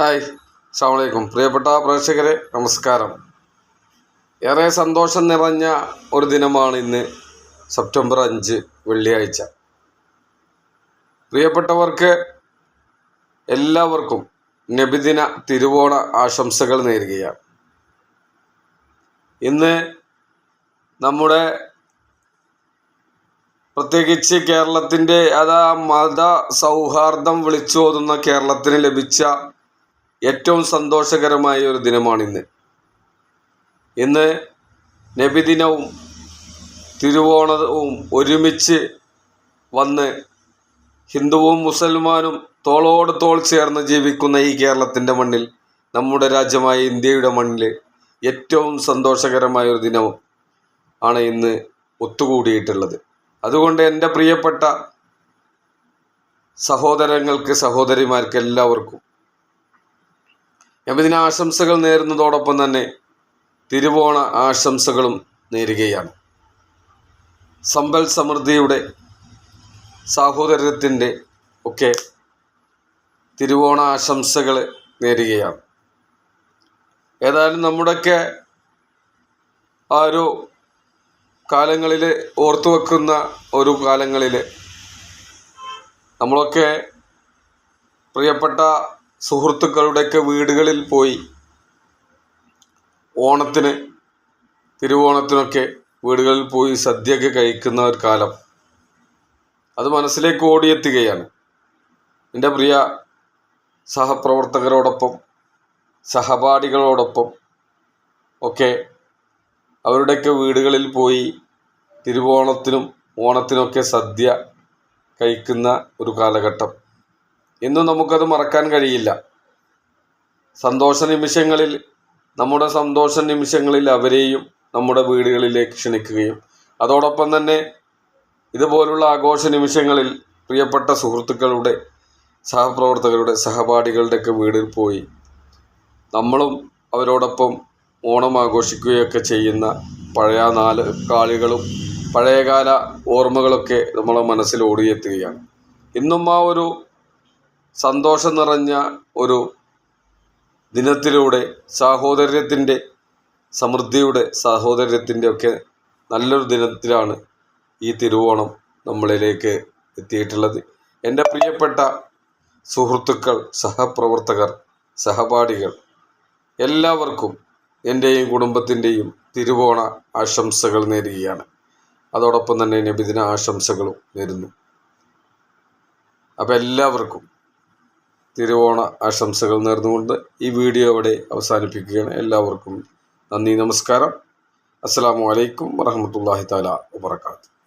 Hi അസ്സാമലൈക്കും പ്രിയപ്പെട്ട പ്രേക്ഷകരെ നമസ്കാരം. ഏറെ സന്തോഷം നിറഞ്ഞ ഒരു ദിനമാണ് ഇന്ന് സെപ്റ്റംബർ അഞ്ച് വെള്ളിയാഴ്ച. പ്രിയപ്പെട്ടവർക്ക് എല്ലാവർക്കും നബിദിന തിരുവോണ ആശംസകൾ നേരുകയാണ്. ഇന്ന് നമ്മുടെ പ്രത്യേകിച്ച് കേരളത്തിന്റെ അതാ മത സൗഹാർദ്ദം വിളിച്ചോതുന്ന കേരളത്തിന് ലഭിച്ച ഏറ്റവും സന്തോഷകരമായ ഒരു ദിനമാണിന്ന്. ഇന്ന് നബിദിനവും തിരുവോണവും ഒരുമിച്ച് വന്ന് ഹിന്ദുവും മുസൽമാനും തോളോട് തോൾ ചേർന്ന് ജീവിക്കുന്ന ഈ കേരളത്തിന്റെ മണ്ണിൽ നമ്മുടെ രാജ്യമായ ഇന്ത്യയുടെ മണ്ണിൽ ഏറ്റവും സന്തോഷകരമായ ഒരു ദിനവും ആണ് ഇന്ന് ഒത്തുകൂടിയിട്ടുള്ളത്. അതുകൊണ്ട് എന്റെ പ്രിയപ്പെട്ട സഹോദരങ്ങൾക്ക് സഹോദരിമാർക്ക് എല്ലാവർക്കും നബിദിന ആശംസകൾ നേരുന്നതോടൊപ്പം തന്നെ തിരുവോണ ആശംസകളും നേരുകയാണ്. സമ്പൽ സമൃദ്ധിയുടെ സാഹോദര്യത്തിന്റെ ഒക്കെ തിരുവോണ ആശംസകൾ നേരുകയാണ്. ഏതായാലും നമ്മുടെയൊക്കെ ആ ഒരു കാലങ്ങളിൽ ഓർത്തു വെക്കുന്ന ഒരു കാലങ്ങളിൽ നമ്മളൊക്കെ പ്രിയപ്പെട്ട സുഹൃത്തുക്കളുടെയൊക്കെ വീടുകളിൽ പോയി ഓണത്തിന് തിരുവോണത്തിനൊക്കെ വീടുകളിൽ പോയി സദ്യയൊക്കെ കഴിക്കുന്ന ഒരു കാലം. അത് മനസ്സിലേക്ക് ഓടിയെത്തുകയാണ്. എന്റെ പ്രിയ സഹപ്രവർത്തകരോടൊപ്പം സഹപാഠികളോടൊപ്പം ഒക്കെ അവരുടെയൊക്കെ വീടുകളിൽ പോയി തിരുവോണത്തിനും ഓണത്തിനൊക്കെ സദ്യ കഴിക്കുന്ന ഒരു കാലഘട്ടം. ഇന്നും നമുക്കത് മറക്കാൻ കഴിയില്ല. സന്തോഷ നിമിഷങ്ങളിൽ നമ്മുടെ സന്തോഷ നിമിഷങ്ങളിൽ അവരെയും നമ്മുടെ വീടുകളിലേക്ക് ക്ഷണിക്കുകയും അതോടൊപ്പം തന്നെ ഇതുപോലുള്ള ആഘോഷ നിമിഷങ്ങളിൽ പ്രിയപ്പെട്ട സുഹൃത്തുക്കളുടെ സഹപ്രവർത്തകരുടെ സഹപാഠികളുടെയൊക്കെ വീടിൽ പോയി നമ്മളും അവരോടൊപ്പം ഓണം ആഘോഷിക്കുകയൊക്കെ ചെയ്യുന്ന പഴയ നാല് കാളികളും പഴയകാല ഓർമ്മകളൊക്കെ നമ്മളെ മനസ്സിൽ ഓടിയെത്തുകയാണ്. ഇന്നും ആ ഒരു സന്തോഷം നിറഞ്ഞ ഒരു ദിനത്തിലൂടെ സാഹോദര്യത്തിന്റെ സമൃദ്ധിയുടെ സാഹോദര്യത്തിന്റെ ഒക്കെ നല്ലൊരു ദിനത്തിലാണ് ഈ തിരുവോണം നമ്മളിലേക്ക് എത്തിയിട്ടുള്ളത്. എന്റെ പ്രിയപ്പെട്ട സുഹൃത്തുക്കൾ സഹപ്രവർത്തകർ സഹപാഠികൾ എല്ലാവർക്കും എന്റെയും കുടുംബത്തിന്റെയും തിരുവോണ ആശംസകൾ നേരുകയാണ്. അതോടൊപ്പം തന്നെ നബിദിന ആശംസകളും നേരുന്നു. അപ്പോൾ എല്ലാവർക്കും തിരുവോണ ആശംസകൾ നേർന്നുകൊണ്ട് ഈ വീഡിയോ ഇവിടെ അവസാനിപ്പിക്കുകയാണ്. എല്ലാവർക്കും നന്ദി നമസ്കാരം. അസ്സാം വലൈക്കും വറഹമത്തല്ലാഹി താല വാത്തു